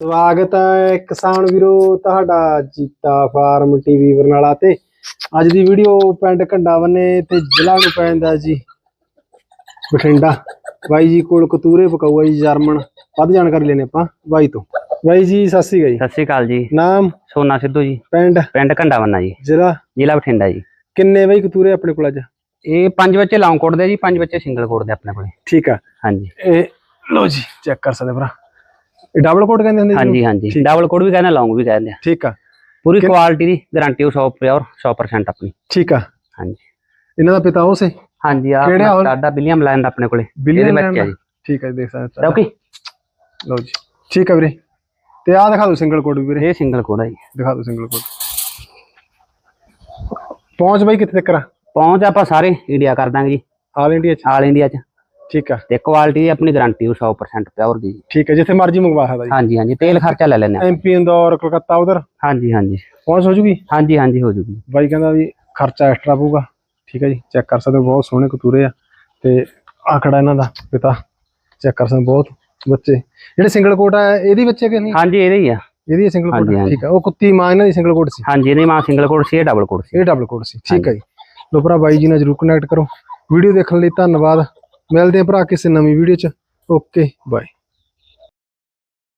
ਸਵਾਗਤ ਹੈ ਕਿਸਾਨ ਵੀਰੋ ਤੁਹਾਡਾ ਜੀਤਾ ਫਾਰਮ ਟੀਵੀ ਬਰਨਾਲਾ ਤੇ। ਅੱਜ ਦੀ ਵੀਡੀਓ ਪਿੰਡ ਘੰਡਾਵਨੇ ਤੇ ਜ਼ਿਲ੍ਹਾ ਨੂੰ ਪੈਂਦਾ ਜੀ। ਬਠਿੰਡਾ। ਬਾਈ ਜੀ ਕੋਲ ਕਤੂਰੇ ਪਕਾਊਆ ਜੀ ਜਰਮਨ। ਵੱਧ ਜਾਣਕਾਰੀ ਲੈਣੇ ਆਪਾਂ ਬਾਈ ਤੋਂ। ਬਾਈ ਜੀ ਸਤਿ ਸ੍ਰੀ ਅਕਾਲ ਜੀ। ਸਤਿ ਸ਼੍ਰੀ ਅਕਾਲ ਜੀ। ਨਾਮ? ਸੋਨਾ ਸਿੱਧੂ ਜੀ। ਪਿੰਡ? ਪਿੰਡ ਘੰਡਾਵੰਨਾ ਜੀ। ਜ਼ਿਲ੍ਹਾ? ਜ਼ਿਲ੍ਹਾ ਬਠਿੰਡਾ ਜੀ। ਕਿੰਨੇ ਬਾਈ ਕਤੂਰੇ ਆਪਣੇ ਕੋਲ ਅੱਜ? ਇਹ ਪੰਜ ਬੱਚੇ ਲੌਂਗ ਕੋਟ ਦੇ ਜੀ ਪੰਜ ਬੱਚੇ ਸਿੰਗਲ ਕੋਟ ਦੇ ਆਪਣੇ ਕੋਲੇ। ਠੀਕ ਆ। ਹਾਂਜੀ। ਇਹ ਲੋ ਜੀ ਚੈੱਕ ਕਰ ਸਕਦੇ ਭਰਾ। ਇਹ ਡਬਲ ਕੋਟ ਕਹਿੰਦੇ ਹੁੰਦੇ ਹਾਂਜੀ ਹਾਂਜੀ। ਡਬਲ ਕੋਟ ਵੀ ਕਹਿੰਦੇ ਲੌਂਗ ਵੀ ਕਹਿੰਦੇ ਆ। ਠੀਕ ਆ। ਪੂਰੀ ਕੁਆਲਿਟੀ ਦੀ ਗਾਰੰਟੀ 100 ਪਿਓਰ 100% ਆਪਣੀ। ਠੀਕ ਆ। ਹਾਂਜੀ। ਇਹਨਾਂ ਦਾ ਪਿਤਾ ਉਸ ਹੈ ਹਾਂਜੀ ਆ? ਸਾਡਾ ਬਿਲੀਅਮ ਲਾਈਨ ਦਾ ਆਪਣੇ ਕੋਲੇ। ਬੱਚੇ ਆ? ਜੀ। ਠੀਕ ਹੈ ਦੇਖ ਸਕਦੇ ਕਿਉਂਕਿ ਲਓ ਜੀ। ਠੀਕ ਹੈ ਵੀਰੇ। ਤੇ ਆਹ ਦਿਖਾ ਦਿਓ ਸਿੰਗਲ ਕੋਡ ਵੀ ਵੀਰੇ। ਇਹ ਸਿੰਗਲ ਕੋਟ ਹੈ ਜੀ। ਦਿਖਾ ਦਿਓ ਸਿੰਗਲ ਕੋਡ ਪਹੁੰਚ ਬਾਈ ਕਿੱਥੇ ਤੱਕ ਆ? ਪਹੁੰਚ ਆਪਾਂ ਸਾਰੇ ਇੰਡੀਆ ਕਰ ਦਾਂਗੇ ਜੀ। ਆਲ ਇੰਡੀਆ ਚ? ਆਲ ਇੰਡੀਆ ਚ। ਠੀਕ ਆ। ਤੇ ਕੁਆਲਿਟੀ ਦੀ ਆਪਣੀ ਗਾਰੰਟੀ 100% ਪਿਓਰ ਦੀ। ਠੀਕ ਹੈ ਜਿੱਥੇ ਮਰਜ਼ੀ ਮੰਗਵਾ ਸਕਦਾ ਜੀ। ਹਾਂਜੀ ਹਾਂਜੀ ਤੇਲ ਖਰਚਾ ਲੈ ਲੈਣੇ ਐਮਪੀ ਇੰਦੌਰ ਕਲਕੱਤਾ ਉਧਰ। ਹਾਂਜੀ ਹਾਂਜੀ। ਪਹੁੰਚ ਹੋ ਜੂਗੀ? ਹਾਂਜੀ ਹਾਂਜੀ ਹੋ ਜੂਗੀ। ਬਾਈ ਕਹਿੰਦਾ ਵੀ ਖਰਚਾ ਐਕਸਟਰਾ ਪਊਗਾ। ਠੀਕ ਹੈ ਜੀ ਚੈੱਕ ਕਰ ਸਕਦੇ ਹੋ ਬਹੁਤ ਸੋਹਣੇ ਕਤੂਰੇ ਆ। ਤੇ ਆਕੜਾ ਇਹਨਾਂ ਦਾ ਪਿਤਾ ਚੈੱਕ ਕਰ ਸਕਦੇ ਬਹੁਤ ਬੱਚੇ। ਜਿਹੜੇ ਸਿੰਗਲ ਕੋਟ ਆ ਇਹਦੀ ਬੱਚੇ ਕਿ ਨਹੀਂ? ਹਾਂਜੀ ਇਹਦੇ ਹੀ ਆ। ਇਹਦੀ ਸਿੰਗਲ ਕੋਟ। ਠੀਕ ਆ ਉਹ ਕੁੱਤੀ ਮਾਂ ਇਹਨਾਂ ਦੀ ਸਿੰਗਲ ਕੋਟ ਸੀ। ਹਾਂਜੀ ਇਹਦੀ ਮਾਂ ਸਿੰਗਲ ਕੋਟ ਸੀ ਇਹ ਡਬਲ ਕੋਟ ਸੀ। ਇਹ ਡਬਲ ਕੋਡ ਸੀ। ਠੀਕ ਹੈ ਜੀ। ਲੋ ਭਰਾ ਬਾਈ ਜੀ ਨਾਲ ਜਰੂਰ ਕਨੈਕਟ ਕਰੋ। ਵੀਡੀਓ ਦੇਖਣ ਲਈ ਧੰਨਵਾਦ। ਮਿਲਦੇ ਆ ਭਰਾ ਕਿਸੇ ਨਵੀਂ ਵੀਡੀਓ ਚ। Okay bye